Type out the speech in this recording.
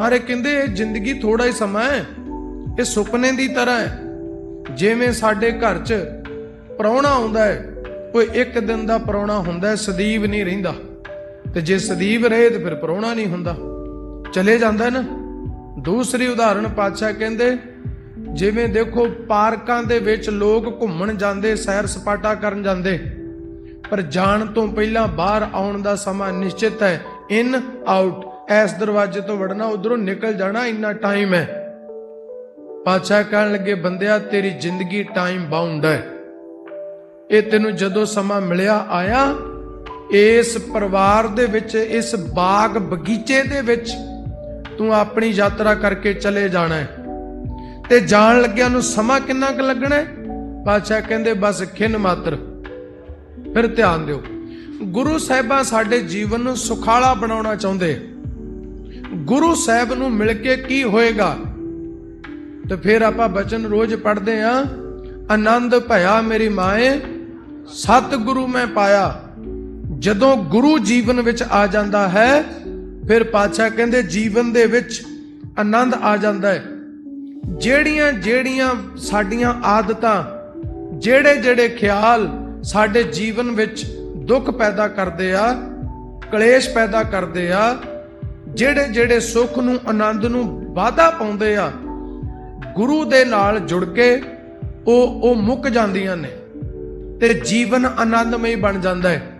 ਮਾਰੇ ਕਹਿੰਦੇ, ਇਹ ਜ਼ਿੰਦਗੀ ਥੋੜਾ ਹੀ ਸਮਾਂ ਹੈ। ਇਹ ਸੁਪਨੇ ਦੀ ਤਰ੍ਹਾਂ ਹੈ। ਜਿਵੇਂ ਸਾਡੇ ਘਰ 'ਚ ਪ੍ਰਾਹੁਣਾ ਆਉਂਦਾ ਹੈ, ਕੋਈ ਇੱਕ ਦਿਨ ਦਾ ਪ੍ਰਾਹੁਣਾ ਹੁੰਦਾ ਸਦੀਵ ਨਹੀਂ ਰਹਿੰਦਾ। ਤੇ ਜੇ ਸਦੀਵ ਰਹੇ ਤੇ ਫਿਰ ਪ੍ਰਾਹੁਣਾ ਨਹੀਂ ਹੁੰਦਾ। ਚਲੇ ਜਾਂਦਾ ਨਾ। ਦੂਸਰੀ ਉਦਾਹਰਣ ਪਾਤਸ਼ਾਹ ਕਹਿੰਦੇ, ਜਿਵੇਂ ਦੇਖੋ ਪਾਰਕਾਂ ਦੇ ਵਿੱਚ ਲੋਕ ਘੁੰਮਣ ਜਾਂਦੇ, ਸੈਰ ਸਪਾਟਾ ਕਰਨ ਜਾਂਦੇ। ਪਰ ਜਾਣ ਤੋਂ ਪਹਿਲਾਂ ਬਾਹਰ ਆਉਣ ਦਾ ਸਮਾਂ ਨਿਸ਼ਚਿਤ ਹੈ ਇਨ ਆਊਟ ਇਸ ਦਰਵਾਜ਼ੇ ਤੋਂ ਵੜਨਾ, ਉਧਰੋਂ ਨਿਕਲ ਜਾਣਾ, ਇੰਨਾ ਟਾਈਮ ਹੈ। ਪਾਤਸ਼ਾਹ ਕਹਿਣ ਲੱਗੇ, ਬੰਦਿਆ, ਤੇਰੀ ਜ਼ਿੰਦਗੀ ਟਾਈਮ ਬਾਉਂਡ ਹੈ। ਇਹ ਤੈਨੂੰ ਜਦੋਂ ਸਮਾਂ ਮਿਲਿਆ ਆਇਆ, ਇਸ ਪਰਿਵਾਰ ਦੇ ਵਿੱਚ, ਇਸ ਬਾਗ ਬਗੀਚੇ ਦੇ ਵਿੱਚ, ਤੂੰ ਆਪਣੀ ਯਾਤਰਾ ਕਰਕੇ ਚਲੇ ਜਾਣਾ ਤੇ ਜਾਣ ਲੱਗਿਆਂ ਨੂੰ ਸਮਾਂ ਕਿੰਨਾ ਕੁ ਲੱਗਣਾ ਪਾਤਸ਼ਾਹ ਕਹਿੰਦੇ, ਬਸ ਖਿੰਨ ਮਾਤਰ। ਫਿਰ ਧਿਆਨ ਦਿਓ। ਗੁਰੂ ਸਾਹਿਬਾਂ ਸਾਡੇ ਜੀਵਨ ਨੂੰ ਸੁਖਾਲਾ ਬਣਾਉਣਾ ਚਾਹੁੰਦੇ। ਗੁਰੂ ਸਾਹਿਬ ਨੂੰ ਮਿਲ ਕੇ ਕੀ ਹੋਏਗਾ? ਤੇ ਫਿਰ ਆਪਾਂ ਬਚਨ ਰੋਜ਼ ਪੜ੍ਹਦੇ ਆਂ, ਆਨੰਦ ਭਇਆ ਮੇਰੀ ਮਾਏ ਸਤ ਗੁਰੂ ਮੈਂ ਪਾਇਆ। ਜਦੋਂ ਗੁਰੂ ਜੀਵਨ ਵਿੱਚ ਆ ਜਾਂਦਾ ਹੈ, ਫਿਰ ਪਾਤਸ਼ਾਹ ਕਹਿੰਦੇ, ਜੀਵਨ ਦੇ ਵਿੱਚ ਆਨੰਦ ਆ ਜਾਂਦਾ ਹੈ। ਜਿਹੜੀਆਂ ਜਿਹੜੀਆਂ ਸਾਡੀਆਂ ਆਦਤਾਂ, ਜਿਹੜੇ ਜਿਹੜੇ ਖਿਆਲ ਸਾਡੇ ਜੀਵਨ ਵਿੱਚ ਦੁੱਖ ਪੈਦਾ ਕਰਦੇ ਆ, ਕਲੇਸ਼ ਪੈਦਾ ਕਰਦੇ ਆ ਜਿਹੜੇ ਜਿਹੜੇ ਸੁੱਖ ਨੂੰ, ਆਨੰਦ ਨੂੰ ਵਾਧਾ ਪਾਉਂਦੇ ਆ, ਗੁਰੂ ਦੇ ਨਾਲ ਜੁੜ ਕੇ ਉਹ ਉਹ ਮੁੱਕ ਜਾਂਦੀਆਂ ਨੇ ਤੇ ਜੀਵਨ ਆਨੰਦਮਈ ਬਣ ਜਾਂਦਾ ਹੈ।